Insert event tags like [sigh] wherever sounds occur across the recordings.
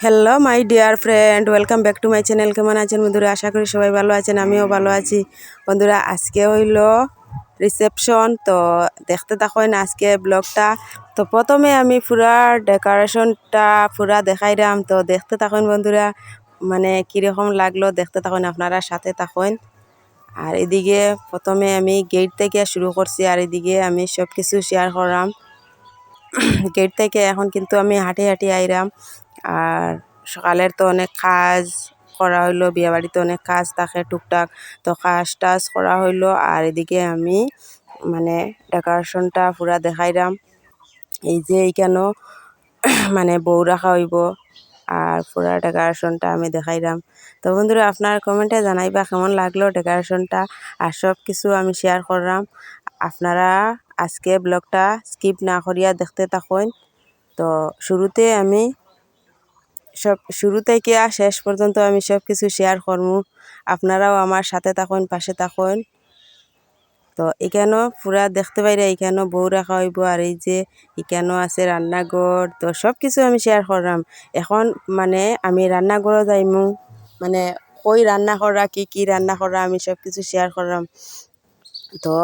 Hello my dear friend welcome back to my channel কেমন আছেন বন্ধুরা? আশা করি সবাই ভালো আছেন, আমিও ভালো আছি। বন্ধুরা, আজকে হইল রিসেপশন তো দেখতে থাকেন আজকে ব্লগটা তো প্রথমে আমি পুরা ডেকোরেশনটা পুরা দেখাইলাম তো দেখতে থাকেন বন্ধুরা মানে কীরকম লাগল দেখতে থাকেন, আপনারা সাথে থাকেন। আর এদিকে প্রথমে আমি গেট থেকে শুরু করছি, আর এদিকে আমি সব কিছু শেয়ার করলাম গেট [coughs] থেকে এখন কিন্তু আমি হাঁটি হাঁটি আইরাম। আর সকালের তো অনেক কাজ করা হইল বিয়ে বাড়িতে অনেক কাজ থাকে, টুকটাক তো কাজ টাজ করা হইল। আর এদিকে আমি মানে ডেকোরেশনটা পুরা দেখাইলাম এই যে এইখানো [clears throat] মানে বউ রাখা হইব আর পুরা ডেকোরেশনটা আমি দেখাইলাম তো বন্ধুরা, আপনার কমেন্টে জানাইবা কেমন লাগল ডেকোরেশনটা আর সব কিছু আমি শেয়ার করলাম আপনারা আজকে ব্লগটা স্কিপ না করিয়া দেখতে থাকুন। তো শুরুতে আমি সব শুরু থেকে শেষ পর্যন্ত আমি সব কিছু শেয়ার করব আপনারাও আমার সাথে থাকুন, পাশে থাকুন। তো এখানেও পুরা দেখতে পাইরা এখানেও বউ রাখা হইব আর এই যে এখানেও আছে রান্নাঘর, তো সব কিছু আমি শেয়ার করলাম। এখন মানে আমি রান্নাঘরও যাইমু মানে কই রান্না করা, কি কি রান্না করা, আমি সব কিছু শেয়ার করলাম। তো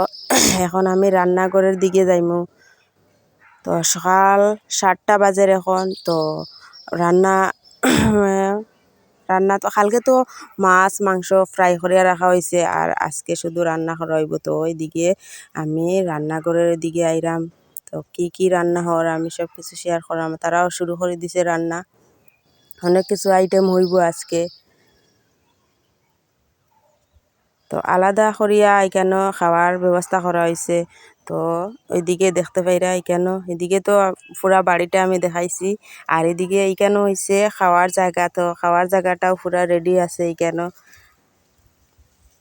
এখন আমি রান্নাঘরের দিকে যাইমু। তো সকাল সাতটা বাজে এখন, তো রান্না [coughs] রান্না তো কালকে তো মাছ, মাংস ফ্রাই করিয়া রাখা হয়েছে আর আজকে শুধু রান্না করা হইব। তো ওইদিকে আমি রান্নাঘরের দিকে আইরাম। তো কি কি রান্না হওয়ার আমি সব কিছু শেয়ার করাম। তারাও শুরু করে দিছে রান্না। অনেক কিছু আইটেম হইব আজকে। তো আলাদা করিয়া এখানে খাওয়ার ব্যবস্থা করা হয়েছে তো ওইদিকে দেখতে পাইরা এখানে এদিকে তো পুরা বাড়িটা আমি দেখাইছি। আর এদিকে এইখানে হয়েছে খাওয়ার জায়গা। তো খাওয়ার জায়গাটাও পুরা রেডি আছে এইখানে।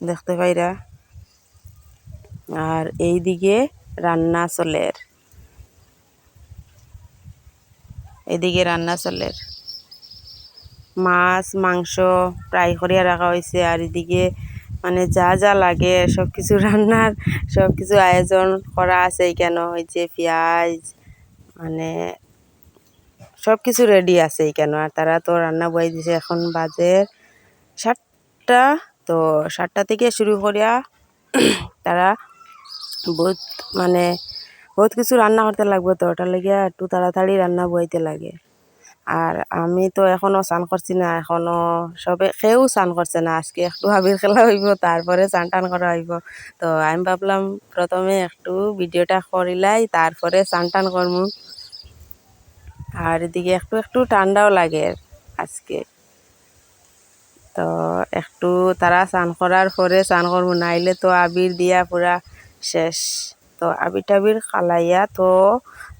দেখতে পাইরা আর এইদিকে রান্না চলের এদিকে রান্না চলের মাছ, মাংস ফ্রাই করিয়া রাখা হয়েছে আর এদিকে মানে যা যা লাগে সব কিছু রান্নার সব কিছু আয়োজন করা আছে এখানে ওই যে পেঁয়াজ মানে সব কিছু রেডি আছে এখানে আর তারা তো রান্না বই দিছে এখন বাজে সাতটা, তো সাতটা থেকে শুরু করিয়া [clears throat] তারা বহুত মানে বহুত কিছু রান্না করতে লাগবে তো। ওটার লেগে একটু তাড়াতাড়ি রান্না বইতে লাগে। আর আমি তো এখনও স্নান করছি না, এখনও সবে কেউ স্নান করছে না, আজকে একটু আবির খেলা হইব, তারপরে স্নান টান করা হইব। তো আমি ভাবলাম প্রথমে একটু ভিডিওটা করিলাই, তারপরে স্নান টান করমু। আর এদিকে একটু একটু ঠান্ডাও লাগে আজকে। তো একটু তারা স্নান করার পরে স্নান করব, নাইলে তো আবির দিয়া পুরা শেষ। তো আবির টাবির খালাইয়া তো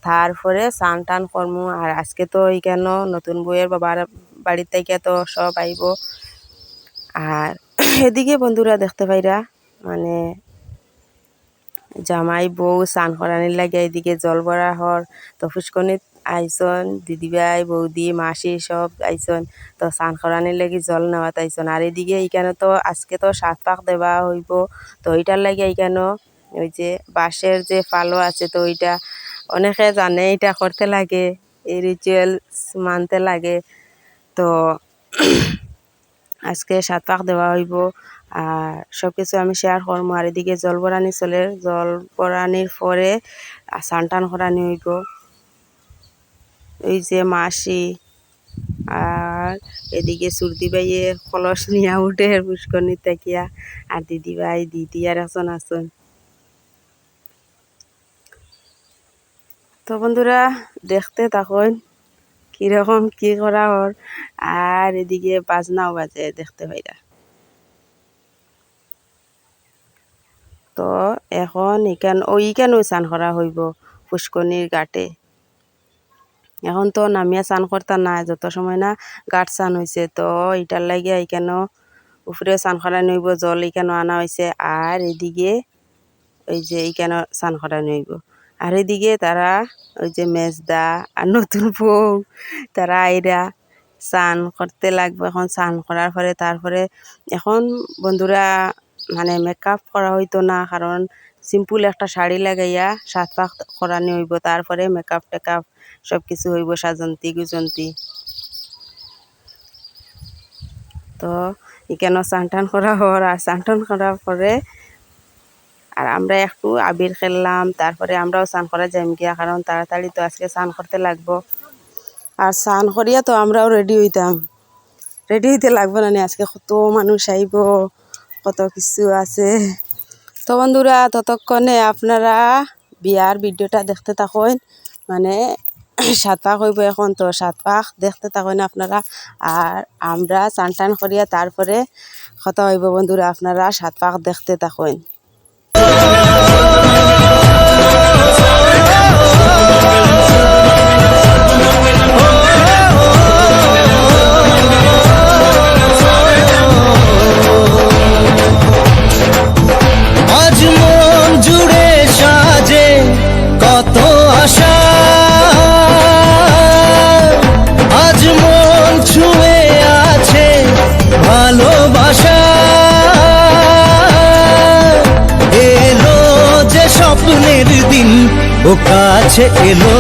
তারপরে স্নান টান করমু। আর আজকে তো কেন নতুন বইয়ের বাবার বাড়ির থেকে তো সব আইব। আর এদিকে বন্ধুরা দেখতে পাইরা মানে জামাই বউ স্নান করানির লাগে এদিকে জল ভরা হর, তো ফুসকনিত আইসন, দিদিভাই, বৌদি, মাসি সব আইসন, তো স্নান করানির লাগি জল নেওয়াত আইসন। আর এদিকে এইখানে তো আজকে তো সাত পাক দেওয়া হইব, তো ওইটার লাগে এইখানে ওই যে বাঁশের যে ফালো আছে তো ওইটা অনেকে জানে এটা করতে লাগে, এই রিচুয়ালস মানতে লাগে। তো আজকে সাত পাক দেওয়া হইব আর সব কিছু আমি শেয়ার করব। আর এদিকে জল বরানি চলে জল বরানির পরে স্নান টান করানি হইব। ওই যে মাসি আর এদিকে সুরদি ভাইয়ে কলস নিয়া উঠে পুষ্করণী তাকিয়া আর দিদি ভাই দিদি আর একজন আছেন। তো বন্ধুরা, দেখতে থাকুন কীরকম কি করা হর আর এদিকে বাজনাও বাজে দেখতে পাইরা তো এখন ইকান ও ইকানও স্নান করা হইব পুষ্কনির ঘাটে। এখন তো নামিয়া স্নান করতা না যত সময় না গাট স্নান হয়েছে তো এটার লাগিয়া এখানেও উপরে স্নান করানো নইব জল এখানেও আনা হয়েছে আর এদিকে ওই যে এইখানে স্নান করানো হইব। আর এদিকে তারা ওই যে মেজদা আর নতুন বউ, তারা আইরা স্নান করতে লাগবে এখন। স্নান করার পরে তারপরে এখন বন্ধুরা মানে মেকআপ করা হইতো না, কারণ সিম্পল একটা শাড়ি লাগাইয়া সাত পাক করানি হইব। তারপরে মেকআপ টেকআপ সব কিছু হইব, সাজন্তি গুজন্তি। তো এখানে স্নান টান করা হওয়ার আর স্নান টান করার পরে আর আমরা একটু আবির খেললাম তারপরে আমরাও স্নান করা যাই গিয়া কারণ তাড়াতাড়ি তো আজকে স্নান করতে লাগবো। আর স্নান করিয়া তো আমরাও রেডি হইতাম। রেডি হইতে লাগবে না নি, আজকে কত মানুষ আইব কত কিছু আছে। তো বন্ধুরা ততক্ষণে আপনারা বিয়ার ভিডিওটা দেখতে থাকুন মানে সাত পাক হইব এখন তো সাত পাক দেখতে থাকুন আপনারা। আর আমরা চান টান করিয়া তারপরে কথা হইব বন্ধুরা আপনারা সাত পাক দেখতে থাকুন। আজ ও কাছে এলো।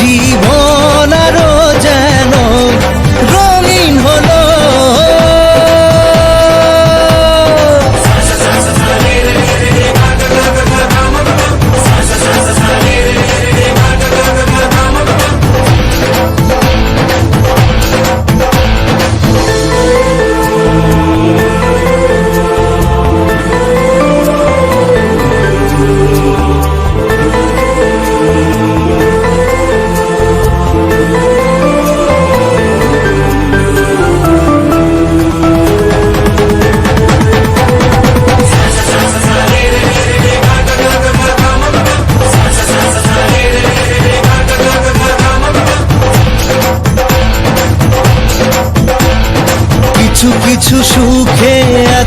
জীবন আরও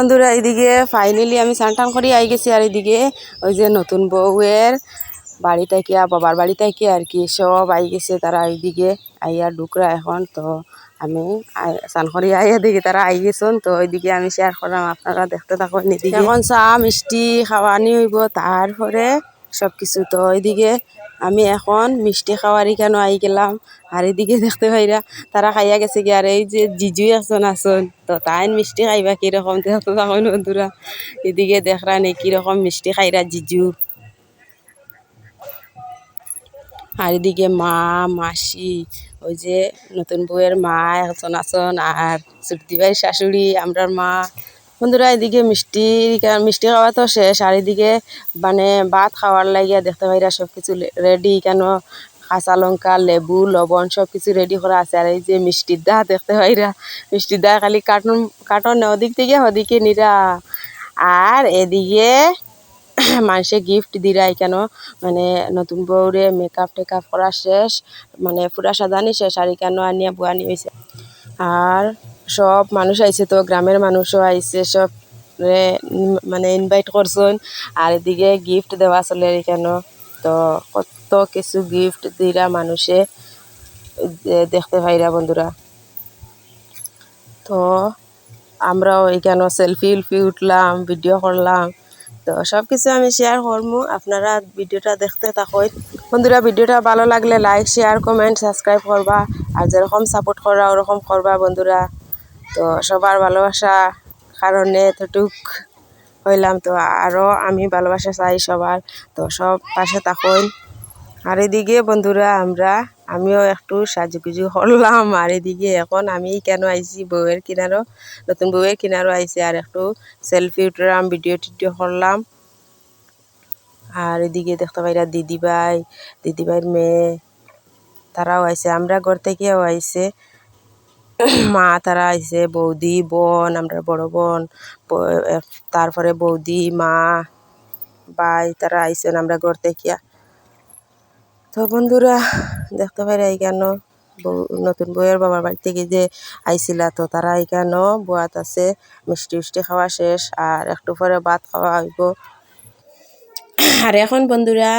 বন্ধুরা এদিকে ফাইনালি আমি স্নান করে, আই গেছি আর এদিকে ওই যে নতুন বউয়ের বাড়ি থেকে, বাবার বাড়ি থেকে আর কি, সব আই গেছে, তারা এইদিকে আইয়া ডুকরা এখন। তো আমি স্নান করি আইয়া দিকে তারা আই গেছেন, তো ওইদিকে আমি শেয়ার করলাম, আপনারা দেখতে থাকুন এদিকে এখন চা, মিষ্টি, খাওয়ানি হইব, তারপরে সব কিছু তো ওইদিকে আমি এখন মিষ্টি খাওয়ারই কেন আই গেলাম। আর এদিকে দেখতে পাইরা তারা খাইয়া গেছে কি আর এই যে জিজু একজন আসন তো তাই মিষ্টি খাইবা কীরকম? দেখতে থাকুন বন্ধুরা, এদিকে দেখরা নে কীরকম মিষ্টি খাইরা জিজু। আর এদিকে মা, মাসি, ওই যে নতুন বউয়ের মা একজন আছেন, আর সুক্তি ভাইয়ের শাশুড়ি, আমরার মা। বন্ধুরা, এদিকে মিষ্টি মিষ্টি খাওয়া তো শেষ, আর এদিকে মানে ভাত খাওয়ার লাগিয়া দেখতে পাইরা সব কিছু রেডি কেন কাঁচা লঙ্কা, লেবু, লবণ সব কিছু রেডি করা আছে। আর এই যে মিষ্টির দা দেখতে পাইরা, মিষ্টির দা খালি কার্টুন কার্টন ওদিক থেকে ওদিকে নিরা। আর এদিকে [clears throat] মানুষে গিফট দিরাই কেন? মানে নতুন বউরে মেকআপ টেকআপ করা শেষ মানে পুরা সাজানি শেষ, আর কেন আনিয়া বুয়ানি হয়েছে আর সব মানুষ আইছে তো, গ্রামের মানুষও আইছে, সব মানে ইনভাইট করছেন। আর এদিকে গিফট দেওয়া চলে কেন তো কত কিছু গিফট দিরা মানুষে দেখতে পাইরা বন্ধুরা। তো আমরাও এখানে সেলফি উলফি উঠলাম ভিডিও করলাম। তো সব কিছু আমি শেয়ার করব আপনারা ভিডিওটা দেখতে থাকুন। বন্ধুরা, ভিডিওটা ভালো লাগলে লাইক শেয়ার কমেন্ট সাবস্ক্রাইব করবা। আর যেরকম সাপোর্ট করা, ওরকম করবা বন্ধুরা। তো সবার ভালোবাসা কারণে এতটুক হইলাম। তো আরও আমি ভালোবাসা চাই সবার। তো সব পাশে থাকুন। আর এদিকে বন্ধুরা আমরা, আমিও একটু সাজু সাজুগুজু করলাম আর এদিকে এখন আমি কেন আইছি বউয়ের কিনারও নতুন বউয়ের কিনারও আইছি আর একটু সেলফি উঠলাম ভিডিও টিডিও করলাম। আর এদিকে দেখতে পাইরা দিদিভাই, দিদিভাইয়ের মেয়ে, তারাও আইছে। আমরা ঘর থেকেও আইছে। মা তারা আইসে বৌদি, বোন, আমরা বড় বোন তারপরে বৌদি, মা ভাই তারা আইছেন আমরা ঘর থেকে তো বন্ধুরা, দেখতে পাই কেন বউ, নতুন বউয়ের বাবার বাড়ি থেকে যে আইছিলা, তো তারা এখানে বুয়াত আছে, মিষ্টি উষ্টি খাওয়া শেষ, আর একটু পরে ভাত খাওয়া হইব। আর এখন বন্ধুরা,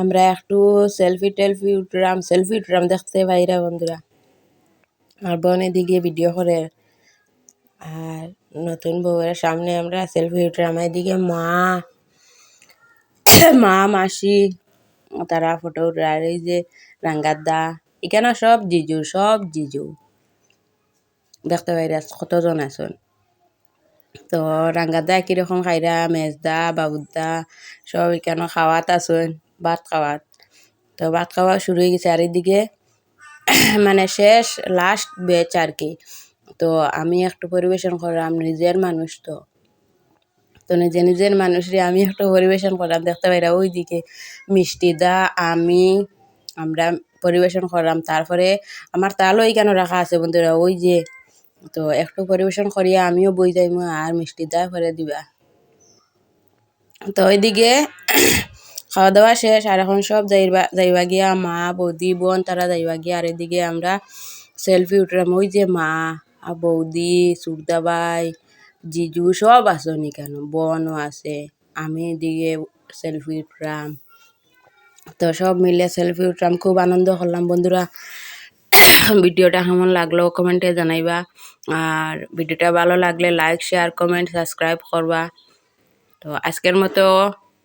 আমরা একটু সেলফি টেলফি উঠলাম, সেলফি উঠলাম দেখতে পাইরা বন্ধুরা। আর বোন এদিকে ভিডিও করে। আর নতুন বউয়ের সামনে আমরা সেলফি উঠলাম এদিকে মা। [coughs] মা, মাসি, তারা ফটো উঠে। আর এই যে রাঙ্গাদা এখানে সব জিজু সব জিজু। দেখতে পাইরা কতজন আছেন? তো রাঙ্গাদা কীরকম খাইরা মেজদা বাবুদা সব এখানে খাওয়াত আছেন, ভাত খাওয়াত। তো ভাত খাওয়া শুরু হয়ে গেছে। আর এদিকে [coughs] মানে শেষ লাস্ট বেচ আর কি তো আমি একটু পরিবেশন করলাম, নিজের মানুষ তো। তো নিজে নিজের মানুষরে আমি একটু পরিবেশন করলাম, দেখতে পাইরা ওইদিকে মিষ্টি দা, আমি, আমরা পরিবেশন করলাম। তারপরে আমার তালও কেন রাখা আছে বন্ধুরা, ওই যে, তো একটু পরিবেশন করিয়া আমিও বই যাইমু আর মিষ্টি দা করে দিবা। তো ওইদিকে খাওয়া দাওয়া শেষ, আর এখন সব যাইবা যাইবা গিয়া মা, বৌদি, বোন, তারা যাইবা গিয়া আর এদিকে আমরা সেলফি উঠলাম ওই যে মা, আর বৌদি, সুরদাবাই, জিজু সব আসনি কেন বোনও আছে আমি এদিকে সেলফি উঠলাম। তো সব মিলে সেলফি উঠলাম, খুব আনন্দ করলাম। বন্ধুরা, [coughs] ভিডিওটা কেমন লাগল কমেন্টে জানাইবা, আর ভিডিওটা ভালো লাগলে লাইক শেয়ার কমেন্ট সাবস্ক্রাইব করবা। তো আজকের মতো